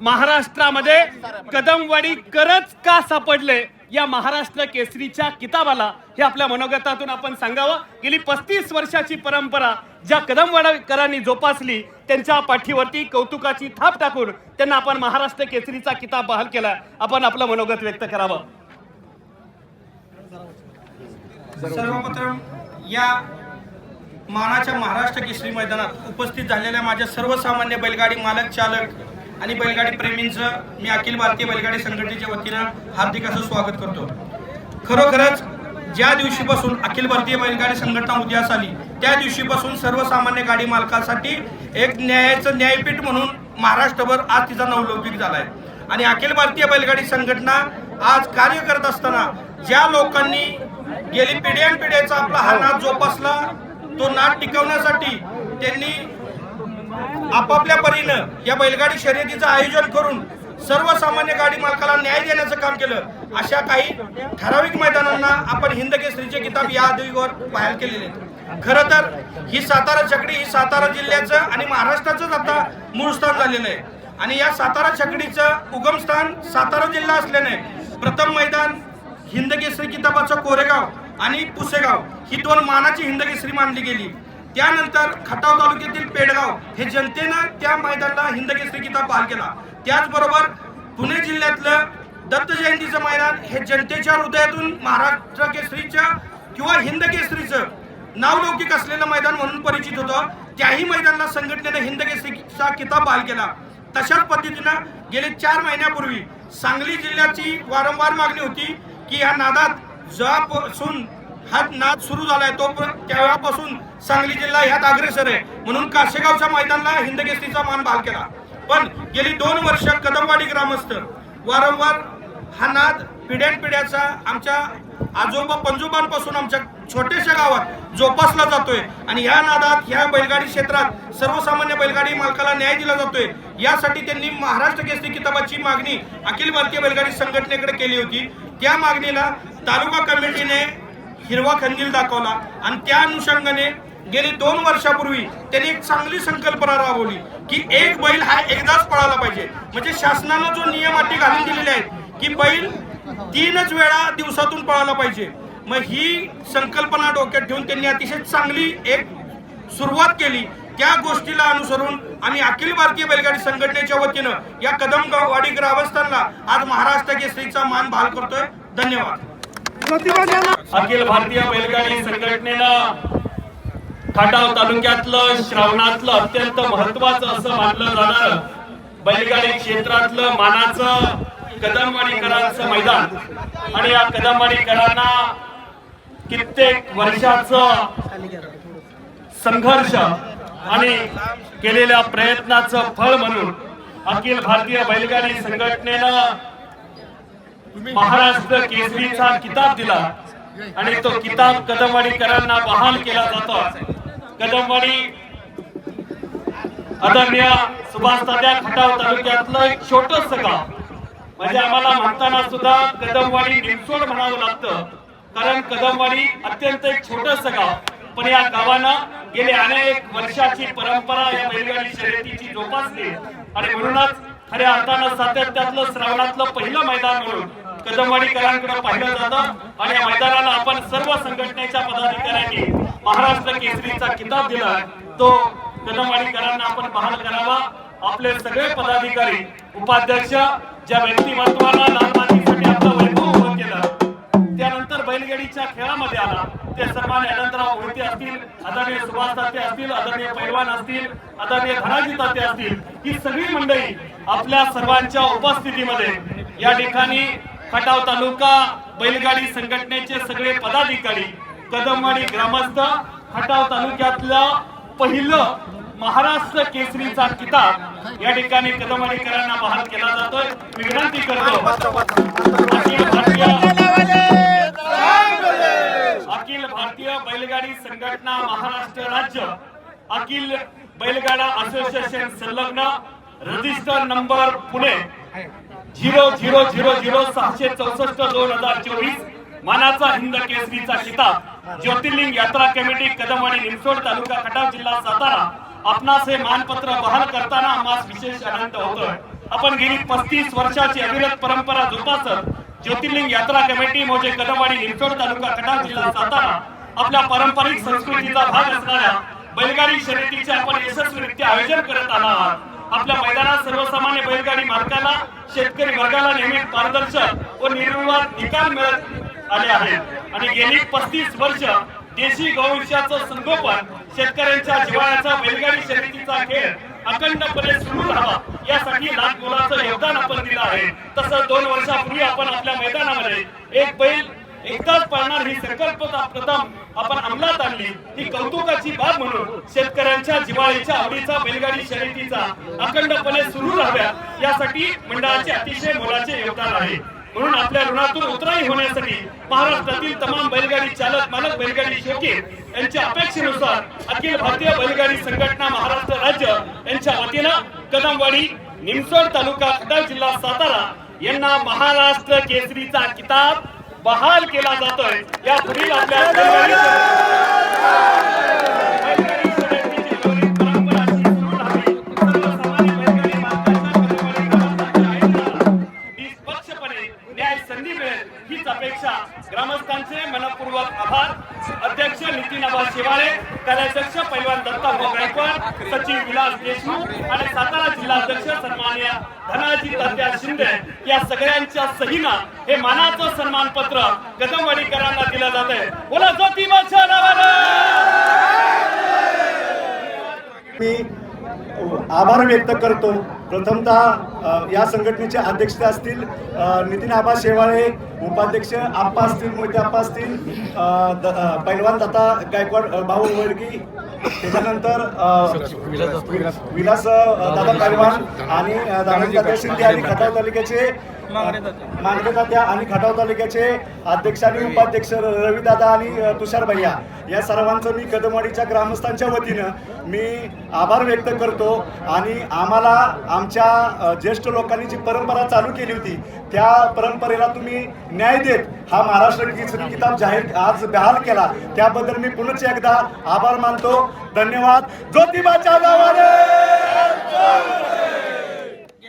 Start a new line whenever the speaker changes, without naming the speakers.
महाराष्ट्रामध्ये कदमवाडी करच का सापडले? या महाराष्ट्र केसरीच्या किताबाला हे आपल्या मनोगतातून आपण सांगावं. गेली पस्तीस वर्षाची परंपरा ज्या कदमवाडकरांनी जोपासली त्यांच्या पाठीवरती कौतुकाची थाप टाकून त्यांना आपण महाराष्ट्र केसरीचा किताब बहाल केला आपण आपलं मनोगत व्यक्त करावं.
सर्वप्रथम या मानाच्या महाराष्ट्र केसरी मैदानात उपस्थित झालेल्या माझ्या सर्वसामान्य बैलगाडी मालक चालक आणि बैलगाडी प्रेमींचं मी अखिल भारतीय बैलगाडी संघटनेच्या वतीनं हार्दिक असं स्वागत करतो. खरोखरच ज्या दिवशीपासून अखिल भारतीय बैलगाडी संघटना उदयास आली त्या दिवशीपासून सर्वसामान्य गाडी मालकासाठी एक न्यायाचं न्यायपीठ म्हणून महाराष्ट्रभर आज तिचा नवलौकिक झालाय. आणि अखिल भारतीय बैलगाडी संघटना आज कार्य करत असताना ज्या लोकांनी गेली पिढ्यान पिढ्याचा आपला हा नाद जोपासला तो नाद टिकवण्यासाठी त्यांनी आपापल्या परीनं या बैलगाडी शर्यतीचं आयोजन करून सर्वसामान्य गाडी मालकाला न्याय देण्याचं काम केलं. अशा काही ठराविक मैदानांना आपण हिंद केसरीचे किताब या आधीवर पाहायला केलेले खरं तर ही सातारा छकडी ही सातारा जिल्ह्याचं आणि महाराष्ट्राचंच आता मूळ स्थान झालेलं आहे. आणि या सातारा छकडीचं उगमस्थान सातारा जिल्हा असल्याने प्रथम मैदान हिंदकेसरी किताबाचं कोरेगाव आणि पुसेगाव ही दोन मानाची हिंदकेसरी मानली गेली. त्यानंतर खटाव तालुक्यातील पेडगाव हे जनतेनं त्या मैदानाला हिंदकेसरी किताब बहाल केला. त्याचबरोबर पुणे जिल्ह्यातलं दत्त जयंतीचं मैदान हे जनतेच्या हृदयातून महाराष्ट्र केसरीच्या किंवा हिंद केसरीचं नावलौकिक असलेलं मैदान म्हणून परिचित होतं. त्याही मैदानाला संघटनेनं हिंद केसरीचा किताब बहाल केला. तशाच पद्धतीनं गेले चार महिन्यापूर्वी सांगली जिल्ह्याची वारंवार मागणी होती की ह्या नादात जेव्हापासून हा नाद सुरू झालाय तो तेव्हापासून सांगली जिल्हा ह्यात अग्रेसर आहे? म्हणून काशेगावच्या मैदानाला हिंदगेस्तीचा मान भाग केला. पण गेली दोन वर्ष कदमवाडी ग्रामस्थ वारंवार हा नाद पिढ्यानपिढ्याचा आमच्या आजोबा पंजोबांपासून आमच्या छोट्याशा गावात जोपासला जातोय. आणि ह्या नादात ह्या बैलगाडी क्षेत्रात सर्वसामान्य बैलगाडी मालकाला न्याय दिला जातोय. यासाठी त्यांनी महाराष्ट्र केसरी किताबाची मागणी अखिल भारतीय बैलगाडी संघटनेकडे केली होती. त्या मागणीला तालुका कमिटीने हिरवा खंदील दाखवला. आणि त्या अनुषंगाने गेली दोन वर्षापूर्वी त्यांनी एक चांगली संकल्पना राबवली की एक बैल हा एकदाच पळाला पाहिजे. म्हणजे शासनानं जो नियम अटी घालून दिलेले आहेत की बैल तीनच वेळा दिवसातून पळाला पाहिजे. मग ही संकल्पना डोक्यात ठेवून त्यांनी अतिशय चांगली एक सुरुवात केली. त्या गोष्टीला अनुसरून आम्ही अखिल भारतीय बैलगाडी संघटनेच्या वतीनं या कदमवाडी ग्रामस्थांना आज महाराष्ट्र केसरीचा मान बहाल करतोय. धन्यवाद.
अखिल भारतीय बैलगाडी संघटनेनं खाटाव तालुक्यातलं श्रावणातलं अत्यंत महत्वाचं असं मानलं जाणार बैलगाडी क्षेत्रातलं मानाचं कदमवाडीकरांचं मैदान. आणि या कदमवाडीकरांना कित्येक वर्षाच संघर्ष आणि केलेल्या प्रयत्नाचं फळ म्हणून अखिल भारतीय बैलगाडी संघटनेनं महाराष्ट्र केसरीचा किताब दिला आणि तो किताब कदमवाडीकरांना बहाल केला जातो. कदमवाडी आदरणीय सुभाष तात्या खटाव तालुक्यातलं एक छोटस गाव. म्हणजे आम्हाला म्हणताना सुद्धा कदमवाडी निमसोड म्हणावं लागतं. कारण कदमवाडी अत्यंत एक छोटस गाव. पण या गावानं गेले अनेक वर्षाची परंपरा या बैलगाडी शर्यतीची जोपासली. आणि म्हणूनच खऱ्या अर्थानं सातत्यातलं श्रावणातलं पहिलं मैदान म्हणून कदमवाडीकरांकडे पाहिलं जातं. आणि या मैदानाला आपण सर्व संघटनेच्या पदाधिकाऱ्यांनी महाराष्ट्र केसरीचा किताब दिला. तो कदमवाडीकरांना आपण बहाल करावा. आपले सगळे पदाधिकारी उपाध्यक्ष ज्या व्यक्तिमत्वाला लालमातीसाठी आपलं वैभव उभं केलं त्यानंतर बैलगाडीच्या खेळामध्ये आला. ते सन्मान अनंतराव मोहिते असतील आदरणीय सुभाष ताते असतील आदरणीय पैलवान असतील आदरणीय धनाजी ताते असतील ही सगळी मंडळी आपल्या सर्वांच्या उपस्थितीमध्ये या ठिकाणी खटाव तालुका बैलगाडी संघटनेचे सगळे पदाधिकारी कदमवाडी ग्रामस्थ खटाव तालुक्यातलं पहिलं महाराष्ट्र केसरीचा किताब या ठिकाणी कदमवाडीकरांना बहाल केला जातोय. विनंती करतो अखिल भारतीय अखिल भारतीय बैलगाडी संघटना महाराष्ट्र राज्य अखिल बैलगाडा असोसिएशन संलग्न register number Pune zero zero zero zero सहाशे चौसष्ट दोन हजार चोवीस मानाचा हिंद केसरीचा किताब ज्योतिर्लिंग यात्रा कमिटी कदमवाडी निमसोड तालुका खटाव जिल्हा सातारा आपणास हे मानपत्र बहाल करताना आम्हाला विशेष आनंद होतोय. आपण गेली पस्तीस वर्षाची अविरत परंपरा जोपासत ज्योतिर्लिंग यात्रा कमिटी मोजे कदमवाडी निमसोड तालुका खटाव जिल्हा सातारा आपल्या पारंपरिक संस्कृतीचा भाग असणाऱ्या बैलगाडी शर्यतीचे आपण यशस्वीरित्या आयोजन करत आला आहात. आपल्या मैदानात सर्वसामान्य बैलगाडी मालकाला शेतकरी वर्गाला नेहमी पारदर्शक व निर्विवाद निकाल मिळत आले आहेत. आणि गेली पस्तीस वर्ष देशी गौवंशाचं संगोपन शेतकऱ्यांच्या जिवाळ्याचा बैलगाडी शर्यतीचा खेळ अखंडपणे सुरू राहावा यासाठी लाख मोलाचं योगदान आपण दिलं आहे. तसं दोन वर्षापूर्वी आपण आपल्या मैदानामध्ये एक बैल एकदाच पाळणार ही संकल्पता प्रथम आपण अंमलात आणली. ही कौतुकाची बाब म्हणून शेतकऱ्यांच्या जिवाळीच्या आवडीचा बैलगाडी शर्यतीचा अखंडपणे सुरू राहाव्या यासाठी मंडळाचे अतिशय मोलाचे योगदान आहे. म्हणून आपल्या ऋणातून उतराई होण्यासाठी महाराष्ट्रातील तमाम बैलगाडी चालक मालक बैलगाडी शौकीन यांच्या अपेक्षेनुसार अखिल भारतीय बैलगाडी संघटना महाराष्ट्र राज्य यांच्या वतीनं कदमवाडी निमसोड तालुका खटाव जिल्हा सातारा यांना महाराष्ट्र केसरीचा किताब बहाल केला जातोय. या पुढील आपल्या संधी मिळेल हीच अपेक्षा ग्रामस्थांचे मनपूर्वक आभार. अध्यक्ष नितीन आबा शेवाळे कार्याध्यक्ष पैलवान दत्ताभाऊ गायकवाड सचिव विलास देशमुख आणि सातारा जिल्हाध्यक्ष सन्मान्य धनाजी तात्या शिंदे या सगळ्यांच्या सहीनं हे मानाचं सन्मानपत्र कदमवाडीकरांना दिलं जात आहे बोला ज्योती
मी आभार व्यक्त करतो. प्रथमतः या संघटनेचे अध्यक्ष असतील नितीन आबा शेवाळे उपाध्यक्ष आप्पा असतील मोहिते आप्पा असतील पैलवान दत्ता गायकवाड भाऊ वडगी त्याच्यानंतर विलास दादा पैलवान आणि दादा शिंदे आणि खटाव तालुक्याचे मांगडे आणि खटाव तालुक्याचे अध्यक्ष आणि उपाध्यक्ष रवीदादा आणि तुषार भैया. या सर्वांचं मी कदमवाडीच्या ग्रामस्थांच्या वतीनं मी आभार व्यक्त करतो आणि आम्हाला आमच्या जे ज्येष्ठ लोकांनी जी परंपरा चालू केली होती त्या परंपरेला तुम्ही न्याय देत हा महाराष्ट्र किताब जाहीर आज बहाल केला. त्याबद्दल मी पुनश्च एकदा आभार मानतो. धन्यवाद. ज्योतिबाच्या गावाने!